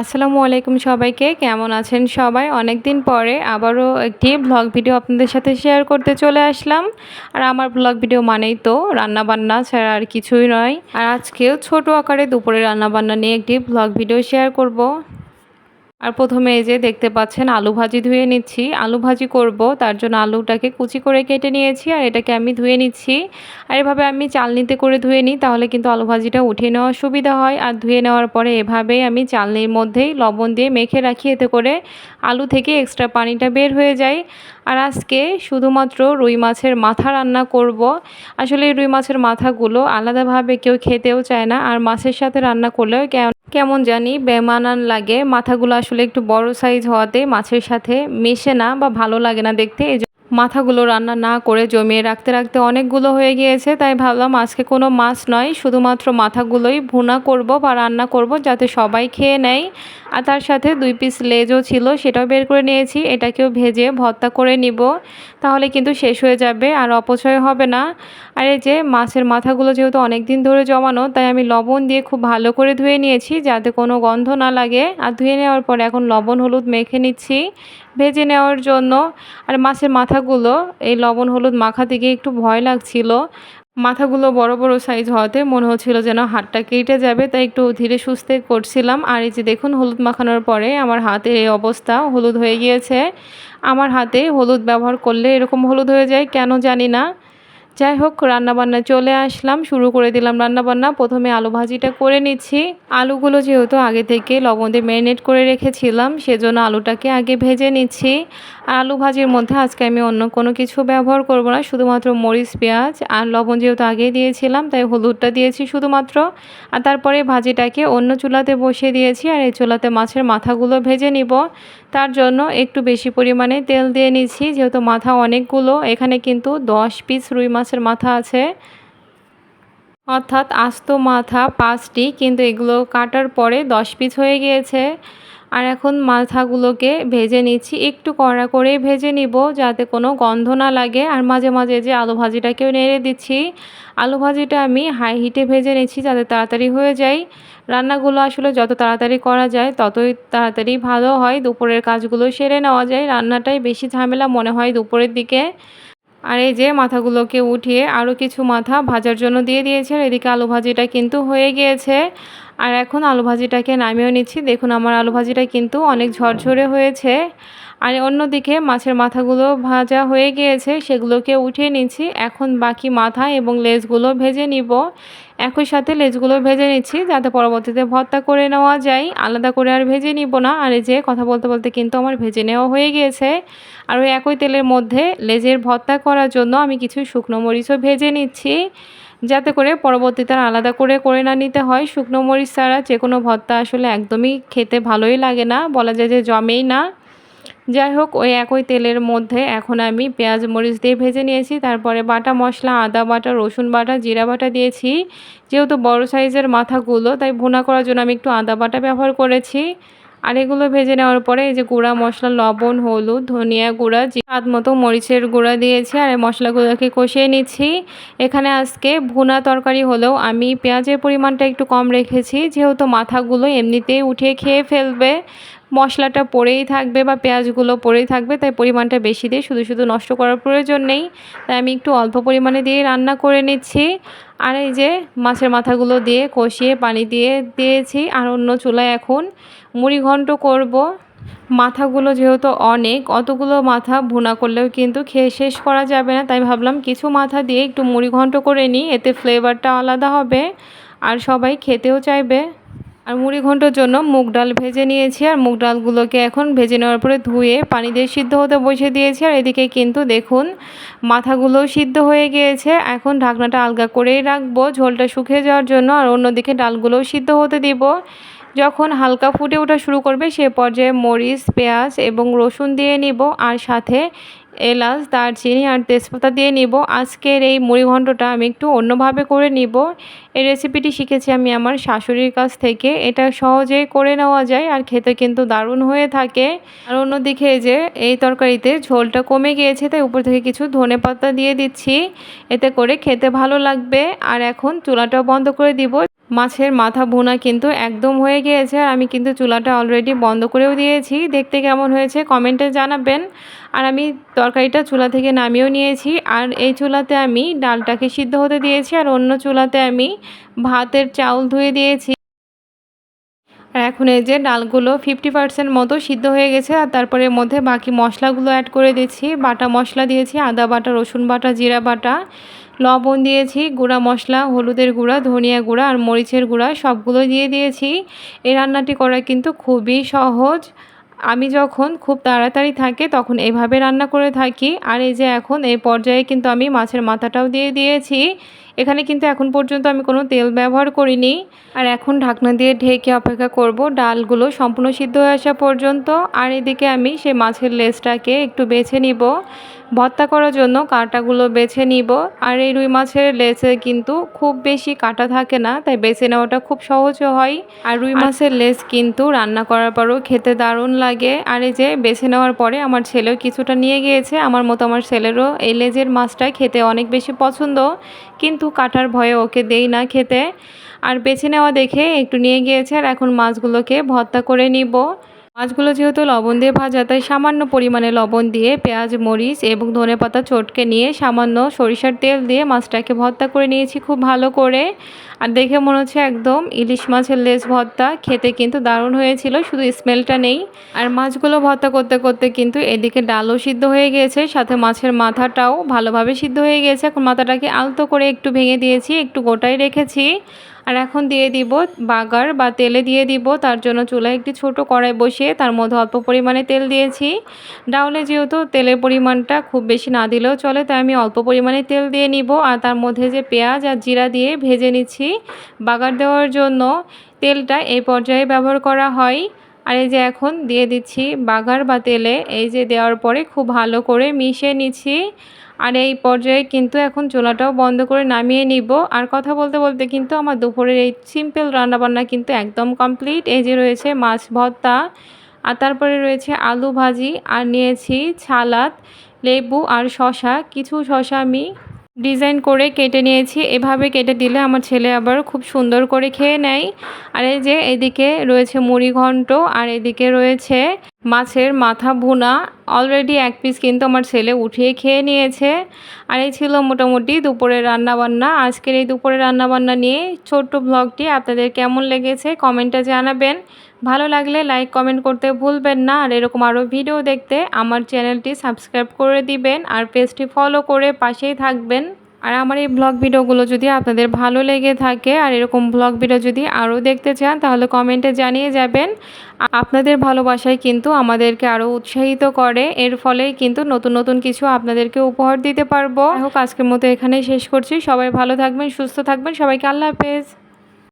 আসসালামু আলাইকুম সবাইকে। কেমন আছেন সবাই? অনেক দিন পরে আবারও একটি ব্লগ ভিডিও আপনাদের সাথে শেয়ার করতে চলে আসলাম। আর আমার ব্লগ ভিডিও মানেই তো রান্নাবান্না ছাড়া আর কিছুই নয়। আর আজকেও ছোট আকারে দুপুরে রান্নাবান্না নিয়ে একটি ব্লগ ভিডিও শেয়ার করব। আর প্রথমে এই যে দেখতে পাচ্ছেন, আলু ভাজি ধুয়ে নিচ্ছি। আলু ভাজি করব, তার জন্য আলুটাকে কুচি করে কেটে নিয়েছি আর এটাকে আমি ধুয়ে নিচ্ছি। আর এভাবে আমি চালনিতে করে ধুয়ে নিই, তাহলে কিন্তু আলু ভাজিটা উঠিয়ে নেওয়ার সুবিধা হয়। আর ধুয়ে নেওয়ার পরে এভাবেই আমি চালনির মধ্যেই লবণ দিয়ে মেখে রাখি, এতে করে আলু থেকে এক্সট্রা পানিটা বের হয়ে যায়। আর আজকে শুধুমাত্র রুই মাছের মাথা রান্না করব। আসলে রুই মাছের মাথাগুলো আলাদাভাবে কেউ খেতেও চায় না আর মাছের সাথে রান্না করলেও কেমন জানি বেমানান লাগে। মাথাগুলো আসলে একটু বড় সাইজ হওয়াতে মাছের সাথে মেশে না বা ভালো লাগে না দেখতে। এই মাথাগুলো রান্না না করে জমিয়ে রাখতে রাখতে অনেকগুলো হয়ে গিয়েছে, তাই ভাবলাম আজকে কোনো মাছ নয়, শুধুমাত্র মাথাগুলোই ভুনা করব বা রান্না করব যাতে সবাই খেয়ে নেয়। আর তার সাথে দুই পিস লেজও ছিল, সেটাও বের করে নিয়েছি। এটাকেও ভেজে ভর্তা করে নিব, তাহলে কিন্তু শেষ হয়ে যাবে আর অপচয় হবে না। আর এই যে মাছের মাথাগুলো যেহেতু অনেক দিন ধরে জমানো, তাই আমি লবণ দিয়ে খুব ভালো করে ধুয়ে নিয়েছি যাতে কোনো গন্ধ না লাগে। আর ধুয়ে নেওয়ার পরে এখন লবণ, হলুদ মেখে নিচ্ছি ভেজে নেওয়ার জন্য। আর মাছের মাথাগুলো, এই লবণ, হলুদ মাখা থেকে একটু ভয় লাগছিল। মাথাগুলো বড় বড় সাইজ হওয়াতে মনে হচ্ছিল যেন হাতটা কেটে যাবে, তাই একটু ধীরে সুস্থে করছিলাম। আর এই যে দেখুন, হলুদ মাখানোর পরে আমার হাতের এই অবস্থা হলুদ হয়ে গিয়েছে। আমার হাতে হলুদ ব্যবহার করলে এরকম হলুদ হয়ে যায়, কেন জানি না। যাই হোক রান্নাবান্না চলে আসলাম, শুরু করে দিলাম রান্নাবান্না। প্রথমে আলু ভাজিটা করে নিচ্ছি। আলুগুলো যেহেতু আগে থেকে লবণ দিয়ে ম্যারিনেট করে রেখেছিলাম, সেজন্য আলুটাকে আগে ভেজে নিচ্ছি। আর আলু ভাজির মধ্যে আজকে আমি অন্য কোনো কিছু ব্যবহার করব না, শুধুমাত্র মরিচ, পেঁয়াজ আর লবণ যেহেতু আগেই দিয়েছিলাম, তাই হলুদটা দিয়েছি শুধুমাত্র। আর তারপরে ভাজিটাকে অন্য চুলাতে বসিয়ে দিয়েছি, আর এই চুলাতে মাছের মাথাগুলো ভেজে নিব। তার জন্য একটু বেশি পরিমাণে তেল দিয়ে নিচ্ছি যেহেতু মাথা অনেকগুলো, এখানে কিন্তু দশ পিস রুই মাছের মাথা আছে। অর্থাৎ আস্ত মাথা পাঁচটি, কিন্তু এগুলো কাটার পরে দশ পিস হয়ে গিয়েছে। আর এখন মাথাগুলোকে ভেজে নিচ্ছি। একটু কড়া করে ভেজে নিব যাতে কোনো গন্ধ না লাগে। আর মাঝে মাঝে যে আলু ভাজিটাকেও নেড়ে দিচ্ছি। আলু ভাজিটা আমি হাই হিটে ভেজে নিচ্ছি যাতে তাড়াতাড়ি হয়ে যায়। রান্নাগুলো আসলে যত তাড়াতাড়ি করা যায় ততই তাড়াতাড়ি ভালো হয়। দুপুরের কাজগুলো সেরে নেওয়া যায়। রান্নাটাই বেশি ঝামেলা মনে হয় দুপুরের দিকে। আর এই যে মাথাগুলোকে উঠিয়ে আরও কিছু মাথা ভাজার জন্য দিয়ে দিয়েছে। এদিকে আলু ভাজিটা কিন্তু হয়ে গিয়েছে। আর এখন আলু ভাজিটাকে নামিয়েও নিচ্ছি। দেখুন, আমার আলু ভাজিটা কিন্তু অনেক ঝরঝরে হয়েছে। আর অন্যদিকে মাছের মাথাগুলো ভাজা হয়ে গিয়েছে, সেগুলোকে উঠিয়ে নিচ্ছি। এখন বাকি মাথা এবং লেজগুলো ভেজে নিব। একই সাথে লেজগুলো ভেজে নিচ্ছি, যাতে পরবর্তীতে ভর্তা করে নেওয়া যায়। আলাদা করে আর ভেজে নিব না। আর যে কথা বলতে বলতে কিন্তু আমার ভেজে নেওয়া হয়ে গিয়েছে। আর ওই একই তেলের মধ্যে লেজের ভর্তা করার জন্য আমি কিছু শুকনো মরিচও ভেজে নিচ্ছি। যাতে করে পরবর্তীতে আলাদা করে করে না নিতে হয়। শুকনো মরিচ ছাড়া যে কোনো ভর্তা আসলে একদমই খেতে ভালোই লাগে না। বলা যায় যে জমেই না। যাই হোক, ওই একই তেলের মধ্যে এখন আমি পেঁয়াজ মরিচ দিয়ে ভেজে নিয়েছি। তারপরে বাটা মশলা, আদা বাটা, রসুন বাটা, জিরা বাটা দিয়েছি। যেহেতু বড় সাইজের মাথাগুলো, তাই ভুনা করার জন্য আমি একটু আদা বাটা ব্যবহার করেছি। আর এগুলো ভেজে নেওয়ার পরে এই যে গুঁড়া মশলা, লবণ, হলুদ, ধনিয়া গুঁড়া স্বাদ মতো মরিচের গুঁড়া দিয়েছি আর এই মশলাগুলোকে কষিয়ে নিচ্ছি। এখানে আজকে ভুনা তরকারি হলেও আমি পেঁয়াজের পরিমাণটা একটু কম রেখেছি, যেহেতু মাথাগুলো এমনিতেই উঠিয়ে খেয়ে ফেলবে। মশলাটা পড়েই থাকবে বা পেঁয়াজগুলো পড়েই থাকবে, তাই পরিমাণটা বেশি দিয়ে শুধু শুধু নষ্ট করার প্রয়োজন নেই। তাই আমি একটু অল্প পরিমাণে দিয়ে রান্না করে নিচ্ছি। আর এই যে মাছের মাথাগুলো দিয়ে কষিয়ে পানি দিয়ে দিয়েছি, আর অন্য চুলায় এখন মুড়ি ঘন্ট করব। মাথাগুলো যেহেতু অনেক, অতগুলো মাথা ভুনা করলেও কিন্তু খেয়ে শেষ করা যাবে না। তাই ভাবলাম কিছু মাথা দিয়ে একটু মুড়ি ঘন্ট করে নিই, এতে ফ্লেভারটা আলাদা হবে, আর সবাই খেতেও চাইবে। আর মুড়ি ঘণ্টার জন্য মুগ ডাল ভেজে নিয়েছি আর মুগ ডালগুলোকে এখন ভেজে নেওয়ার পরে ধুয়ে পানি দিয়ে সিদ্ধ হতে বসে দিয়েছি। আর এদিকে কিন্তু দেখুন, মাথাগুলো সিদ্ধ হয়ে গিয়েছে। এখন ঢাকনাটা আলগা করেই রাখব ঝোলটা শুকিয়ে যাওয়ার জন্য। আর অন্যদিকে ডালগুলোও সিদ্ধ হতে দিব। যখন হালকা ফুটে ওঠা শুরু করবে সে পর্যায়ে মরিচ, পেঁয়াজ এবং রসুন দিয়ে নিব। আর সাথে এলাচ, দারচিনি আর তেজপাতা দিয়ে নিব। আজকের এই মুড়ি ঘণ্টটা আমি একটু অন্যভাবে করে নিব। এই রেসিপিটি শিখেছি আমি আমার শাশুড়ির কাছ থেকে। এটা সহজেই করে নেওয়া যায় আর খেতে কিন্তু দারুণ হয়ে থাকে। আর অন্যদিকে যে এই তরকারিতে ঝোলটা কমে গিয়েছে, তাই উপর থেকে কিছু ধনে পাতা দিয়ে দিচ্ছি। এতে করে খেতে ভালো লাগবে। আর এখন চুলাটাও বন্ধ করে দিব। মাছের মাথা ভুনা কিন্তু একদম হয়ে গিয়েছে আর আমি কিন্তু চুলাটা অলরেডি বন্ধ করেও দিয়েছি। দেখতে কেমন হয়েছে কমেন্টে জানাবেন। আর আমি তরকারিটা চুলা থেকে নামিয়েও নিয়েছি। আর এই চুলাতে আমি ডালটাকে সিদ্ধ হতে দিয়েছি আর অন্য চুলাতে আমি ভাতের চাউল ধুয়ে দিয়েছি। এখন এই যে ডালগুলো ফিফটি পার্সেন্ট মতো সিদ্ধ হয়ে গেছে, আর তারপরে মধ্যে বাকি মশলাগুলো অ্যাড করে দিয়েছি। বাটা মশলা দিয়েছি, আদা বাটা, রসুন বাটা, জিরা বাটা, লবণ দিয়েছি, গুঁড়া মশলা, হলুদের গুঁড়া, ধনিয়া গুঁড়া, আর মরিচের গুঁড়া সবগুলো দিয়ে দিয়েছি। এই রান্নাটি করা কিন্তু খুবই সহজ। আমি যখন খুব তাড়াতাড়ি থাকে তখন এইভাবে রান্না করে থাকি। আর এই যে এখন এই পর্যায়ে কিন্তু আমি মাছের মাথাটাও দিয়ে দিয়েছি। এখানে কিন্তু এখন পর্যন্ত আমি কোনো তেল ব্যবহার করিনি। আর এখন ঢাকনা দিয়ে ঢেকে অপেক্ষা করব ডালগুলো সম্পূর্ণ সিদ্ধ হয়ে আসা পর্যন্ত। আর এদিকে আমি সেই মাছের লেজটাকে একটু বেছে নিব। ভর্তা করার জন্য কাঁটাগুলো বেছে নিব। আর এই রুই মাছের লেসে কিন্তু খুব বেশি কাঁটা থাকে না তাই বেছে নেওয়াটা খুব সহজও হয়। আর রুই মাছের লেস কিন্তু রান্না করার পরও খেতে দারুণ লাগে। আর এই যে বেছে নেওয়ার পরে আমার ছেলেও কিছুটা নিয়ে গিয়েছে। আমার মতো আমার ছেলেরও এই লেজের মাছটা খেতে অনেক বেশি পছন্দ। কিন্তু কাটার ভয়ে ওকে দেই না খেতে। আর বেছে নেওয়া দেখে একটু নিয়ে গিয়েছে। আর এখন মাছগুলোকে ভর্তা করে নিব। মাছগুলো যেহেতু লবণ দিয়ে ভাজা, তাই সামান্য পরিমাণে লবণ দিয়ে পেঁয়াজ, মরিচ এবং ধনে পাতা চটকে নিয়ে সামান্য সরিষার তেল দিয়ে মাছটাকে ভর্তা করে নিয়েছি খুব ভালো করে। আর দেখে মনে হচ্ছে একদম ইলিশ মাছের লেজ ভর্তা, খেতে কিন্তু দারুণ হয়েছিল, শুধু স্মেলটা নেই। আর মাছগুলো ভর্তা করতে করতে কিন্তু এদিকে ডালও সিদ্ধ হয়ে গিয়েছে সাথে মাছের মাথাটাও ভালোভাবে সিদ্ধ হয়ে গিয়েছে এখন মাথাটাকে আলতো করে একটু ভেঙে দিয়েছি, একটু গোটাই রেখেছি। আর এখন দিয়ে দিব বাগার বা তেলে দিয়ে দিব। তার জন্য চুলায় একটি ছোট কড়াই বসিয়ে তার মধ্যে অল্প পরিমাণে তেল দিয়েছি। ডাউলে যেহেতু তেলের পরিমাণটা খুব বেশি না দিলেও চলে, তাই আমি অল্প পরিমাণে তেল দিয়ে নিব। আর তার মধ্যে যে পেঁয়াজ আর জিরা দিয়ে ভেজে নিচ্ছি বাগার দেওয়ার জন্য। তেলটা এই পর্যায়ে ব্যবহার করা হয়। আর এই যে এখন দিয়ে দিচ্ছি বাগার বা তেলে, এই যে দেওয়ার পরে খুব ভালো করে মিশিয়ে নিচ্ছি। আর এই পর্যায়ে কিন্তু এখন চুলাটাও বন্ধ করে নামিয়ে নিব। আর কথা বলতে বলতে কিন্তু আমার দুপুরের এই সিম্পল রান্নাবান্না কিন্তু একদম কমপ্লিট এই যে রয়েছে মাছ ভর্তা, আর তারপরে রয়েছে আলু ভাজি, আর নিয়েছি ছালাদ, লেবু আর শশা কিছু শশা আমি ডিজাইন করে কেটে নিয়েছি। এভাবে কেটে দিলে আমার ছেলে আবার খুব সুন্দর করে খেয়ে নেয়। আর এই যে এদিকে রয়েছে মুড়ি ঘন্ট আর এদিকে রয়েছে মাছের মাথা ভুনা অলরেডি এক পিস কিন্তু আমার ছেলে উঠিয়ে খেয়ে নিয়েছে। আর এই ছিল মোটামুটি দুপুরের রান্নাবান্না। আজকের এই দুপুরের রান্নাবান্না নিয়ে ছোট্ট ব্লগটি আপনাদের কেমন লেগেছে কমেন্টে জানাবেন। ভালো লাগলে লাইক কমেন্ট করতে ভুলবেন না। আর এরকম আরও ভিডিও দেখতে আমার চ্যানেলটি সাবস্ক্রাইব করে দিবেন আর পেজটি ফলো করে পাশেই থাকবেন। আর আমার এই ব্লগ ভিডিওগুলো যদি আপনাদের ভালো লেগে থাকে আর এরকম ব্লগ ভিডিও যদি আরও দেখতে চান, তাহলে কমেন্টে জানিয়ে যাবেন। আপনাদের ভালোবাসায় কিন্তু আমাদেরকে আরও উৎসাহিত করে। এর ফলেই কিন্তু নতুন নতুন কিছু আপনাদেরকে উপহার দিতে পারব। হোক, আজকের মতো এখানেই শেষ করছি। সবাই ভালো থাকবেন, সুস্থ থাকবেন। সবাইকে আল্লাহ হাফেজ।